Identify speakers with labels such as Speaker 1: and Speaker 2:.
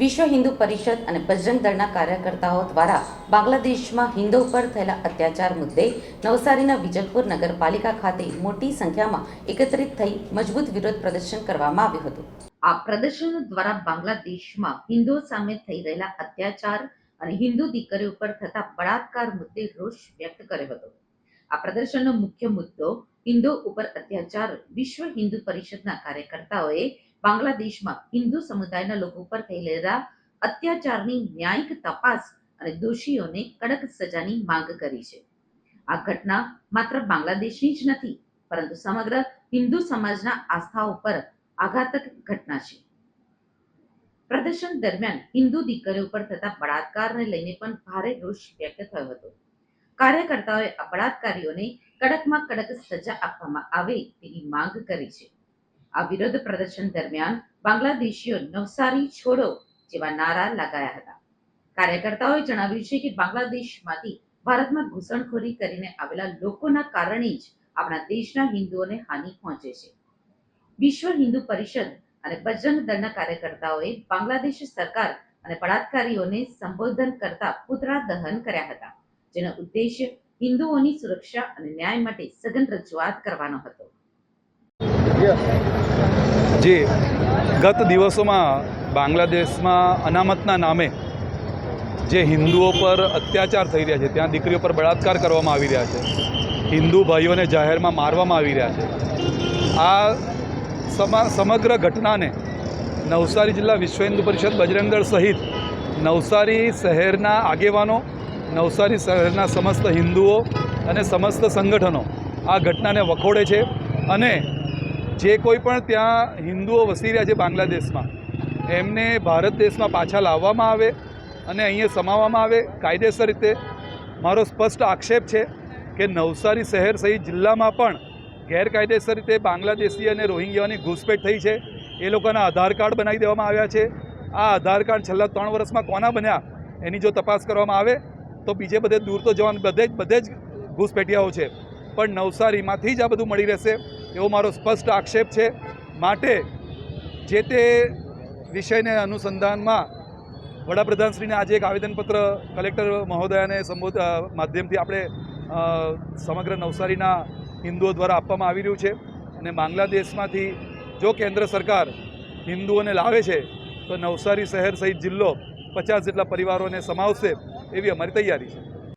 Speaker 1: વિશ્વ હિન્દુ પરિષદ અને બજરંગ દળના કાર્યકર્તાઓ દ્વારા બાંગ્લાદેશમાં હિન્દુ પર થયેલા અત્યાચાર મુદ્દે નવસારીના વિજલપુર નગરપાલિકા ખાતે મોટી સંખ્યામાં એકત્રિત થઈ મજબૂત વિરોધ પ્રદર્શન કરવામાં આવ્યું હતું. આ પ્રદર્શન દ્વારા બાંગ્લાદેશમાં હિન્દુઓ સામે થઈ રહેલા અત્યાચાર અને હિન્દુ દીકરીઓ પર થતા બળાત્કાર મુદ્દે રોષ વ્યક્ત કર્યો હતો. આ પ્રદર્શનનો મુખ્ય મુદ્દો હિન્દુ ઉપર અત્યાચાર વિશ્વ હિન્દુ પરિષદના કાર્યકર્તાઓએ બાંગ્લાદેશમાં હિન્દુ સમુદાયના લોકો પર થયેલા અત્યાચારની ન્યાયિક તપાસ અને દોષીઓને કડક સજાની માંગ કરી છે. આ ઘટના માત્ર બાંગ્લાદેશની જ નથી, પરંતુ સમગ્ર હિન્દુ સમાજના આસ્થા ઉપર આઘાતક ઘટના છે. પ્રદર્શન દરમિયાન હિન્દુ દીકરીઓ પર થતા બળાત્કારને લઈને પણ ભારે રોષ વ્યક્ત થયો હતો. કાર્યકર્તાઓએ બળાત્કારીઓને કડકમાં કડક સજા આપવામાં આવે તેવી માંગ કરી છે. આ વિરોધ પ્રદર્શન દરમિયાન બાંગ્લાદેશીઓ નવસારી છોડો જેવા નારા લગાયા હતા. કાર્યકર્તાઓએ જણાવ્યું છે કે બાંગ્લાદેશમાંથી ભારતમાં ઘૂસણખોરી કરીને આવેલા લોકોના કારણે જ આપણા દેશના હિન્દુઓને હાનિ પહોંચે છે. વિશ્વ હિન્દુ પરિષદ અને બજરંગ દળના કાર્યકર્તાઓએ બાંગ્લાદેશ સરકાર અને બળાત્કારીઓને સંબોધન કરતા પુતળા દહન કર્યા હતા, જેનો ઉદ્દેશ્ય હિન્દુઓની સુરક્ષા અને ન્યાય માટે સઘન રજૂઆત કરવાનો હતો.
Speaker 2: જે, ગત દિવસોમાં બાંગ્લાદેશમાં અનામતના નામે જે હિન્દુઓ પર અત્યાચાર થઈ રહ્યા છે, ત્યાં દીકરીઓ પર બળાત્કાર કરવામાં આવી રહ્યા છે, હિન્દુ ભાઈઓને જાહેરમાં મારવામાં આવી રહ્યા છે, આ સમા, સમગ્ર ઘટનાને નવસારી જિલ્લા વિશ્વ હિન્દુ પરિષદ બજરંગદળ સહિત નવસારી શહેરના આગેવાનો, નવસારી શહેરના સમસ્ત હિન્દુઓ અને સમસ્ત સંગઠનો આ ઘટનાને વખોડે છે અને જે કોઈ પણ ત્યાં હિન્દુઓ વસી રહ્યા છે બાંગ્લાદેશમાં, એમને ભારત દેશમાં પાછા લાવવામાં આવે અને અહીંયા સમાવવામાં આવે કાયદેસર રીતે. મારો સ્પષ્ટ આક્ષેપ છે કે નવસારી શહેર સહિત જિલ્લામાં પણ ગેરકાયદેસર રીતે બાંગ્લાદેશી અને રોહિંગ્યાની ઘૂસપેઠ થઈ છે. એ લોકોના આધાર કાર્ડ બનાવી દેવામાં આવ્યા છે. આ આધાર કાર્ડ છેલ્લા ત્રણ વર્ષમાં કોના બન્યા એની જો તપાસ કરવામાં આવે તો બીજે બધે દૂર તો જવાનું બધે જ બધે જ ઘૂસપેઠિયાઓ છે. પણ નવસારીમાંથી જ આ બધું મળી રહેશે. એવો મારો સ્પષ્ટ આક્ષેપ છે. માટે જે તે વિષયને અનુસંધાનમાં વડાપ્રધાનશ્રીને આજે એક આવેદનપત્ર કલેક્ટર મહોદયાને સંબોધ માધ્યમથી આપણે સમગ્ર નવસારીના હિન્દુઓ દ્વારા આપવામાં આવી રહ્યું છે. અને બાંગ્લાદેશમાંથી જો કેન્દ્ર સરકાર હિન્દુઓને લાવે છે, તો નવસારી શહેર સહિત જિલ્લો પચાસ જેટલા પરિવારોને સમાવશે એવી અમારી તૈયારી છે.